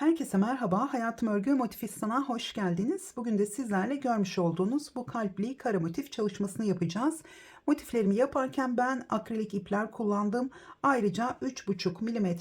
Herkese merhaba. Hayatım Örgü Motifistan'a hoş geldiniz. Bugün de sizlerle görmüş olduğunuz bu kalpli kare motif çalışmasını yapacağız. Motiflerimi yaparken ben akrilik ipler kullandım. Ayrıca 3,5 mm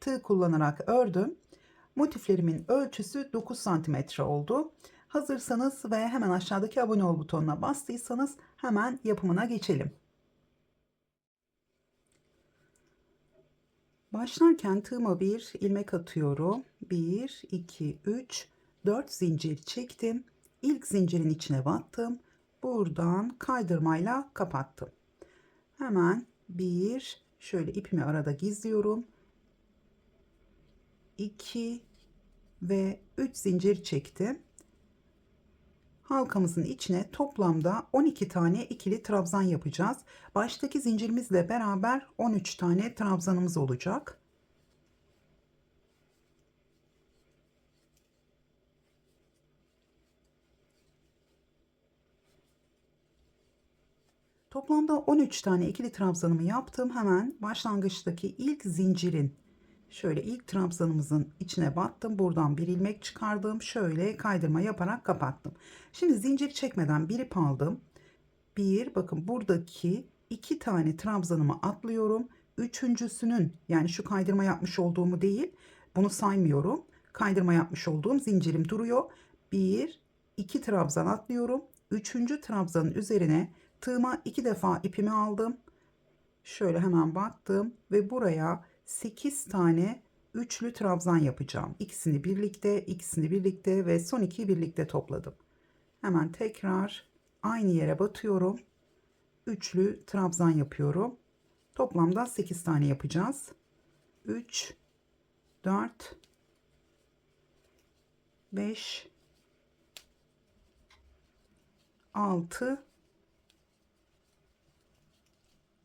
tığ kullanarak ördüm. Motiflerimin ölçüsü 9 cm oldu. Hazırsanız ve hemen aşağıdaki abone ol butonuna bastıysanız hemen yapımına geçelim. Başlarken tığıma bir ilmek atıyorum. 1, 2, 3, 4 zincir çektim. İlk zincirin içine battım. Buradan kaydırmayla kapattım. Hemen bir şöyle ipimi arada gizliyorum. 2 ve 3 zincir çektim. Halkamızın içine toplamda 12 tane ikili trabzan yapacağız. Baştaki zincirimizle beraber 13 tane trabzanımız olacak. Toplamda 13 tane ikili trabzanımı yaptım. Hemen başlangıçtaki ilk zincirin şöyle ilk trabzanımızın içine battım. Buradan bir ilmek çıkardım. Şöyle kaydırma yaparak kapattım. Şimdi zincir çekmeden bir ip aldım. Bir bakın buradaki iki tane trabzanımı atlıyorum. Üçüncüsünün yani şu kaydırma yapmış olduğumu değil bunu saymıyorum. Kaydırma yapmış olduğum zincirim duruyor. Bir iki trabzan atlıyorum. Üçüncü trabzanın üzerine tığıma iki defa ipimi aldım. Şöyle hemen battım ve buraya 8 tane üçlü trabzan yapacağım. İkisini birlikte, ikisini birlikte ve son iki birlikte topladım. Hemen tekrar aynı yere batıyorum. Üçlü trabzan yapıyorum. Toplamda 8 tane yapacağız. 3 4 5 6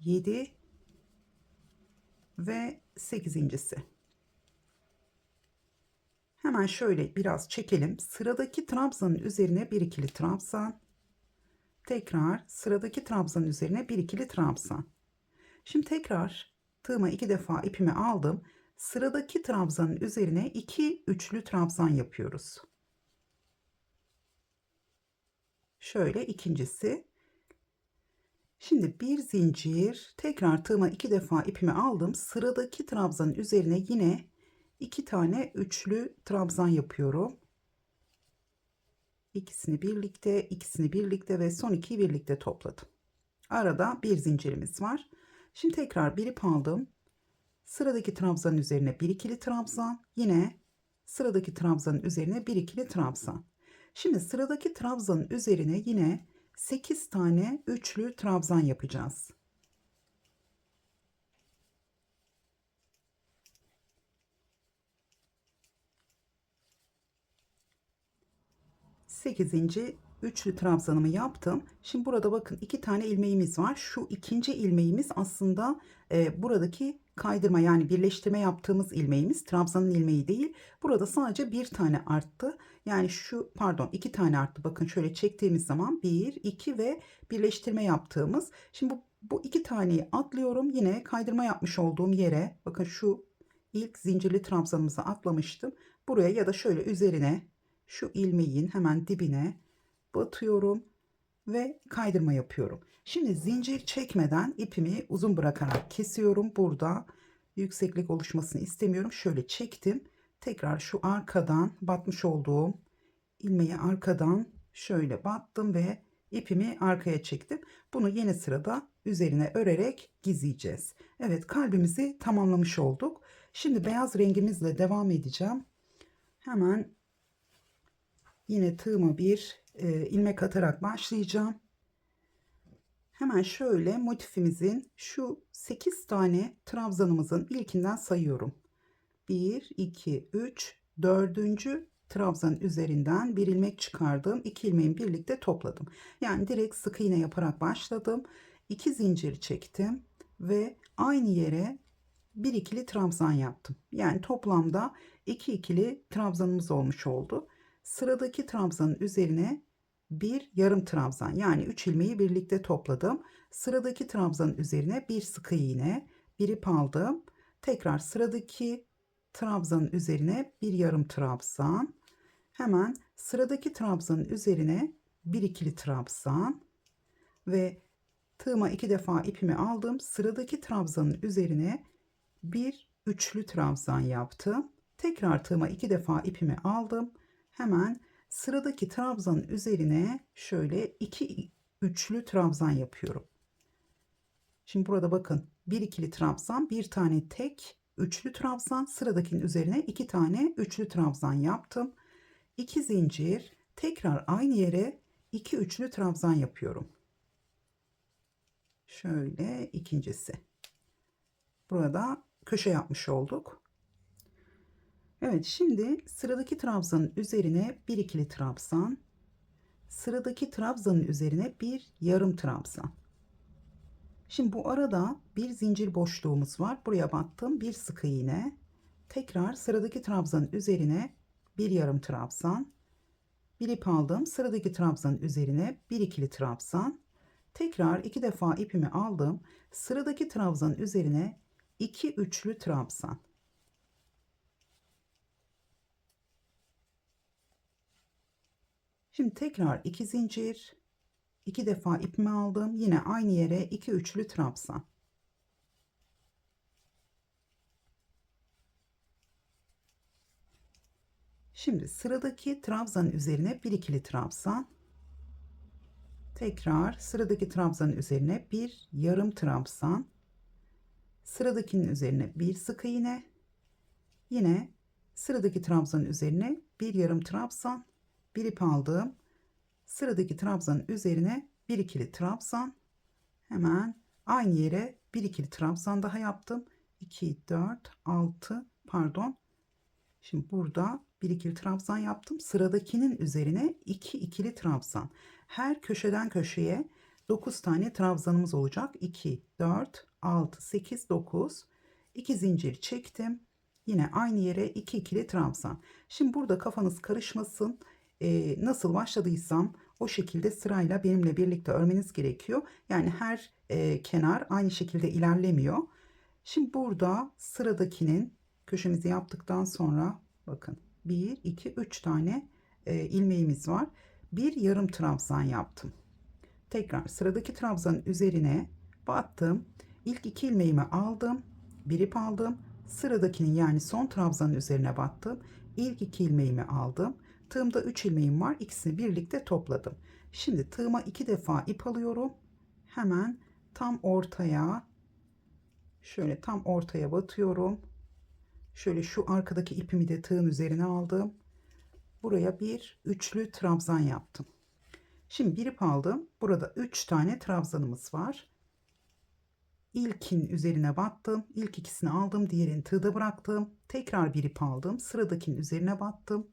7 ve sekizincisi. Hemen şöyle biraz çekelim. Sıradaki trabzanın üzerine bir ikili trabzan. Tekrar sıradaki trabzanın üzerine bir ikili trabzan. Şimdi tekrar tığıma iki defa ipimi aldım. Sıradaki trabzanın üzerine iki üçlü trabzan yapıyoruz. Şöyle ikincisi. Şimdi bir zincir tekrar tığıma iki defa ipimi aldım. Sıradaki trabzanın üzerine yine iki tane üçlü trabzan yapıyorum. İkisini birlikte, ikisini birlikte ve son ikiyi birlikte topladım. Arada bir zincirimiz var. Şimdi tekrar bir ip aldım. Sıradaki trabzanın üzerine bir ikili trabzan, yine sıradaki trabzanın üzerine bir ikili trabzan. Şimdi sıradaki trabzanın üzerine yine 8 tane üçlü trabzan yapacağız. Sekizinci üçlü trabzanımı yaptım. Şimdi burada bakın iki tane ilmeğimiz var. Şu ikinci ilmeğimiz aslında e, buradaki kaydırma yani birleştirme yaptığımız ilmeğimiz trabzanın ilmeği değil. Burada sadece bir tane arttı. Yani şu pardon iki tane arttı. Bakın şöyle çektiğimiz zaman bir, iki ve birleştirme yaptığımız. Şimdi bu, bu iki taneyi atlıyorum. Yine kaydırma yapmış olduğum yere bakın şu ilk zincirli trabzanımızı atlamıştım. Buraya ya da şöyle üzerine şu ilmeğin hemen dibine batıyorum ve kaydırma yapıyorum. Şimdi zincir çekmeden ipimi uzun bırakarak kesiyorum. Burada yükseklik oluşmasını istemiyorum. Şöyle çektim. Tekrar şu arkadan batmış olduğum ilmeği arkadan şöyle battım ve ipimi arkaya çektim. Bunu yeni sırada üzerine örerek gizleyeceğiz. Evet kalbimizi tamamlamış olduk. Şimdi beyaz rengimizle devam edeceğim. Hemen yine tığıma bir e, ilmek atarak başlayacağım. Hemen şöyle motifimizin şu 8 tane trabzanımızın ilkinden sayıyorum. 1, 2, 3, 4. trabzanın üzerinden bir ilmek çıkardım. 2 ilmeğin birlikte topladım. Yani direkt sık iğne yaparak başladım. 2 zincir çektim ve aynı yere bir ikili trabzan yaptım. Yani toplamda 2 ikili trabzanımız olmuş oldu. Sıradaki trabzanın üzerine bir yarım trabzan yani 3 ilmeği birlikte topladım. Sıradaki trabzanın üzerine bir sık iğne, bir ip aldım. Tekrar sıradaki trabzanın üzerine bir yarım trabzan. Hemen sıradaki trabzanın üzerine bir ikili trabzan ve tığıma iki defa ipimi aldım. Sıradaki trabzanın üzerine bir üçlü trabzan yaptım. Tekrar tığıma iki defa ipimi aldım. Hemen sıradaki trabzanın üzerine şöyle iki üçlü trabzan yapıyorum. Şimdi burada bakın bir ikili trabzan, bir tane tek üçlü trabzan, sıradakinin üzerine iki tane üçlü trabzan yaptım. İki zincir, tekrar aynı yere iki üçlü trabzan yapıyorum. Şöyle ikincisi. Burada köşe yapmış olduk. Evet şimdi sıradaki trabzanın üzerine bir ikili trabzan, sıradaki trabzanın üzerine bir yarım trabzan. Şimdi bu arada bir zincir boşluğumuz var. Buraya battım. Bir sık iğne. Tekrar sıradaki trabzanın üzerine bir yarım trabzan. Bir ip aldım. Sıradaki trabzanın üzerine bir ikili trabzan. Tekrar iki defa ipimi aldım. Sıradaki trabzanın üzerine iki üçlü trabzan. Şimdi tekrar iki zincir, iki defa ipimi aldım. Yine aynı yere iki üçlü trabzan. Şimdi sıradaki trabzanın üzerine bir ikili trabzan. Tekrar sıradaki trabzanın üzerine bir yarım trabzan. Sıradakinin üzerine bir sık iğne. Yine sıradaki trabzanın üzerine bir yarım trabzan. Bir ip aldım. Sıradaki trabzanın üzerine bir ikili trabzan. Hemen aynı yere bir ikili trabzan daha yaptım. 2, 4, 6 pardon. Şimdi burada bir ikili trabzan yaptım. Sıradakinin üzerine iki ikili trabzan. Her köşeden köşeye 9 tane trabzanımız olacak. 2, 4, 6, 8, 9. 2 zincir çektim. Yine aynı yere 2 ikili trabzan. Şimdi burada kafanız karışmasın. Ee, nasıl başladıysam o şekilde sırayla benimle birlikte örmeniz gerekiyor. Yani her e, kenar aynı şekilde ilerlemiyor. Şimdi burada sıradakinin köşemizi yaptıktan sonra bakın 1, 2, 3 tane e, ilmeğimiz var. Bir yarım trabzan yaptım. Tekrar sıradaki trabzanın üzerine battım. İlk iki ilmeğimi aldım. Bir ip aldım. Sıradakinin yani son trabzanın üzerine battım. İlk iki ilmeğimi aldım. Tığımda 3 ilmeğim var. İkisini birlikte topladım. Şimdi tığıma iki defa ip alıyorum. Hemen tam ortaya şöyle tam ortaya batıyorum. Şöyle şu arkadaki ipimi de tığın üzerine aldım. Buraya bir üçlü trabzan yaptım. Şimdi bir ip aldım. Burada 3 tane trabzanımız var. İlkin üzerine battım. İlk ikisini aldım. Diğerini tığda bıraktım. Tekrar bir ip aldım. Sıradakinin üzerine battım.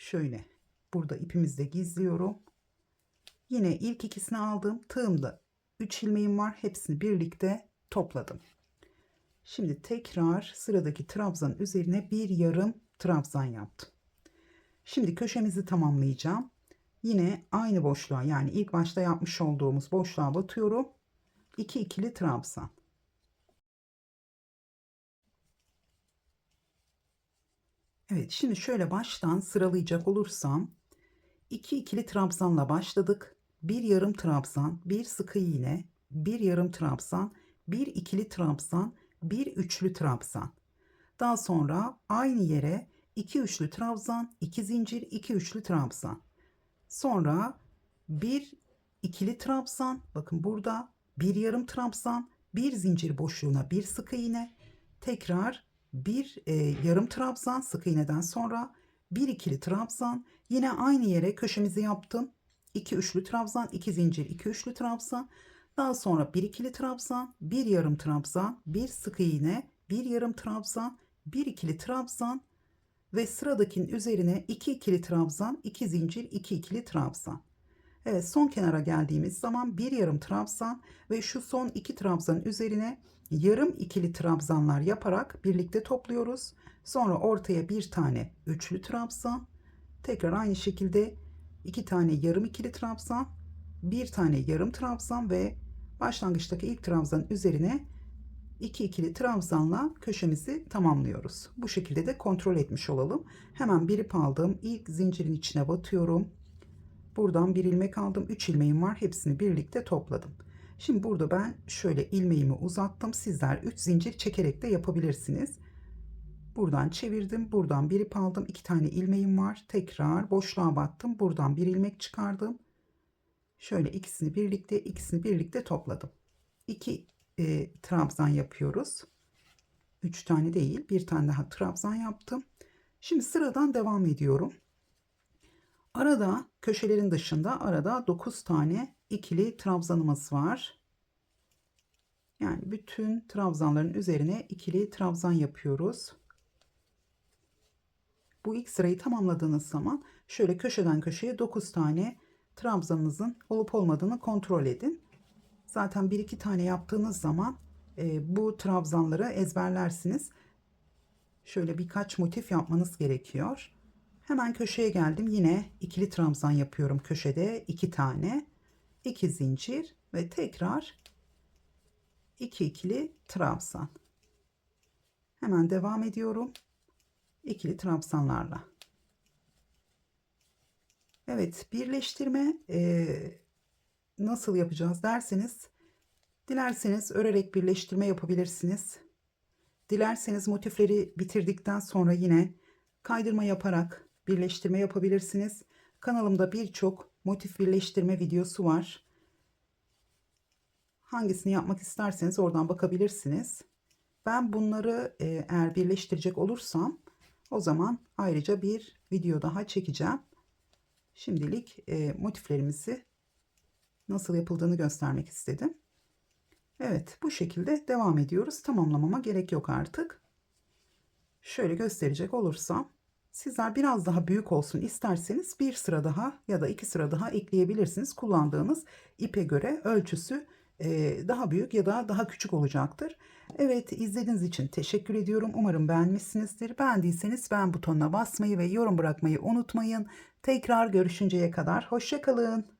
Şöyle burada ipimizde gizliyorum. Yine ilk ikisini aldım. Tığımda 3 ilmeğim var. Hepsini birlikte topladım. Şimdi tekrar sıradaki trabzanın üzerine bir yarım trabzan yaptım. Şimdi köşemizi tamamlayacağım. Yine aynı boşluğa yani ilk başta yapmış olduğumuz boşluğa batıyorum. 2 ikili trabzan. Evet şimdi şöyle baştan sıralayacak olursam 2 ikili trabzanla başladık. Bir yarım trabzan, bir sıkı iğne, bir yarım trabzan, bir ikili trabzan, bir üçlü trabzan. Daha sonra aynı yere iki üçlü trabzan, iki zincir, iki üçlü trabzan. Sonra bir ikili trabzan, bakın burada bir yarım trabzan, bir zincir boşluğuna bir sık iğne, tekrar bir e, yarım trabzan sık iğneden sonra bir ikili trabzan, yine aynı yere köşemizi yaptım. 2 üçlü trabzan, 2 zincir, 2 üçlü trabzan. Daha sonra bir ikili trabzan, bir yarım trabzan, bir sık iğne, bir yarım trabzan, bir ikili trabzan ve sıradakinin üzerine iki ikili trabzan, iki zincir, iki ikili trabzan. Evet son kenara geldiğimiz zaman bir yarım trabzan ve şu son iki trabzanın üzerine yarım ikili trabzanlar yaparak birlikte topluyoruz. Sonra ortaya bir tane üçlü trabzan. Tekrar aynı şekilde iki tane yarım ikili trabzan, bir tane yarım trabzan ve başlangıçtaki ilk trabzanın üzerine 2 ikili trabzanla köşemizi tamamlıyoruz. Bu şekilde de kontrol etmiş olalım. Hemen bir ip aldım. İlk zincirin içine batıyorum. Buradan bir ilmek aldım. 3 ilmeğim var. Hepsini birlikte topladım. Şimdi burada ben şöyle ilmeğimi uzattım. Sizler 3 zincir çekerek de yapabilirsiniz. Buradan çevirdim. Buradan bir ip aldım. 2 tane ilmeğim var. Tekrar boşluğa battım. Buradan bir ilmek çıkardım. Şöyle ikisini birlikte ikisini birlikte topladım. 2 e, trabzan yapıyoruz. 3 tane değil, bir tane daha trabzan yaptım. Şimdi sıradan devam ediyorum. Arada köşelerin dışında arada 9 tane ikili trabzanımız var. Yani bütün trabzanların üzerine ikili trabzan yapıyoruz. Bu ilk sırayı tamamladığınız zaman şöyle köşeden köşeye 9 tane trabzanınızın olup olmadığını kontrol edin. Zaten bir iki tane yaptığınız zaman e, bu trabzanları ezberlersiniz. Şöyle birkaç motif yapmanız gerekiyor. Hemen köşeye geldim. Yine ikili trabzan yapıyorum köşede. iki tane. İki zincir ve tekrar iki ikili trabzan. Hemen devam ediyorum. İkili trabzanlarla. Evet birleştirme e, nasıl yapacağız derseniz dilerseniz örerek birleştirme yapabilirsiniz. Dilerseniz motifleri bitirdikten sonra yine kaydırma yaparak birleştirme yapabilirsiniz. Kanalımda birçok motif birleştirme videosu var. Hangisini yapmak isterseniz oradan bakabilirsiniz. Ben bunları e, eğer birleştirecek olursam o zaman ayrıca bir video daha çekeceğim. Şimdilik e, motiflerimizi nasıl yapıldığını göstermek istedim. Evet bu şekilde devam ediyoruz. Tamamlamama gerek yok artık. Şöyle gösterecek olursam sizler biraz daha büyük olsun isterseniz bir sıra daha ya da iki sıra daha ekleyebilirsiniz. Kullandığınız ipe göre ölçüsü e, daha büyük ya da daha küçük olacaktır. Evet izlediğiniz için teşekkür ediyorum. Umarım beğenmişsinizdir. Beğendiyseniz beğen butonuna basmayı ve yorum bırakmayı unutmayın. Tekrar görüşünceye kadar hoşçakalın.